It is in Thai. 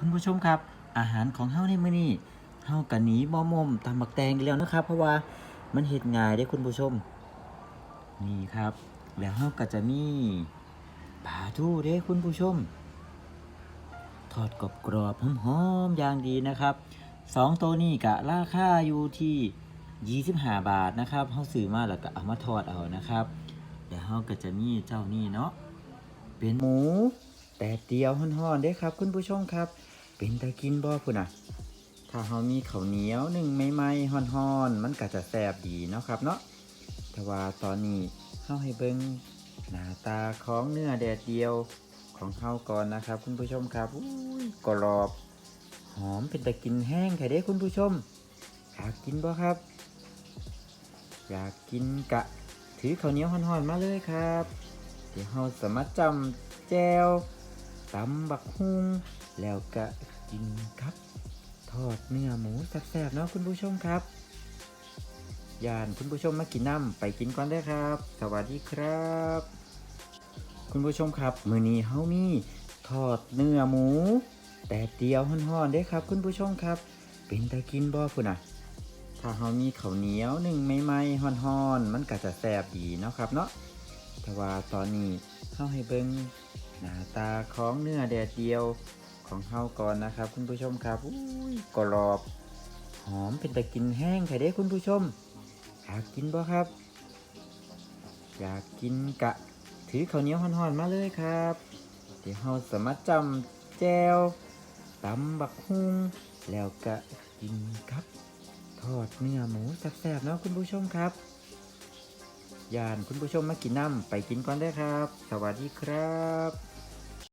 คุณผู้ชมครับ อาหารของเฮาในมื้อนี้เฮากันหนีบ่มุมตำบักแตงกันแล้วนะครับ เพราะว่ามันเฮ็ดง่ายเด้คุณผู้ชม นี่ครับ แล้วเฮาก็จะมีปลาทูเด้คุณผู้ชม ทอดกรอบกรอบๆหอมๆอย่างดีนะครับสองตัวนี้กะราคาอยู่ที่25บาทนะครับเฮาซื้อมาแล้วก็เอามาทอดเอานะครับแล้วเฮาก็จะมีเจ้านี่เนาะ เป็นหมู แต่เดียวห่อนๆเด้ครับ คุณผู้ชมครับ เป็นตะกินบ่พุ่นน่ะ ถ้าเฮามีข้าวเหนียวหนึ่งใหม่ๆห่อนๆมันก็จะแซ่บดีเนาะครับเนาะแต่ว่าตอนนี้เฮาให้เบิ่งหน้าตาของเนื้อแดดเดียวของเฮาก่อนนะครับ คุณผู้ชมครับอุ้ยกรอบ หอมเป็นตะกินแห้งแค่เด้คุณผู้ชมอยากกินบ่ครับ อยากกินกะ ถือข้าวเหนียวห่อนๆมาเลยครับ เดี๋ยวเราสามารถจำแจว ตำบักฮุงแล้วก็กินครับ ทอดเนื้อหมูแซ่บๆเนาะคุณผู้ชมครับยานคุณผู้ชมมากินน้ำไปกินก่อนได้ครับ สวัสดีครับ คุณผู้ชมครับ มือนี้เฮามีทอดเนื้อหมู แต่เดียวห่อนๆได้ครับ คุณผู้ชมครับ เป็นตะกินบ่พุ่นน่ะ ถ้าเฮามีข้าวเหนียวหนึ่งใหม่ๆห่อนๆมันก็จะแซ่บดีเนาะครับเนาะแต่ว่าตอนนี้เฮาให้เบิ่ง หน้าตาของเนื้อแดดเดียวของเฮาก่อนนะครับ คุณผู้ชมครับอุ้ยกรอบ หอมเป็นตะกินแห้งแค่เด้คุณผู้ชมอยากกินบ่ครับ อยากกินกะ ถือข้าวเหนียวห่อนๆมาเลยครับ เดี๋ยวเฮาสามารถจำแจวตำบักฮุงแล้วก็กินครับ ทอดเนื้อหมูแซ่บๆเนาะคุณผู้ชมครับ ยานคุณผู้ชมมากินน้ำไปกินก่อนได้ครับ สวัสดีครับ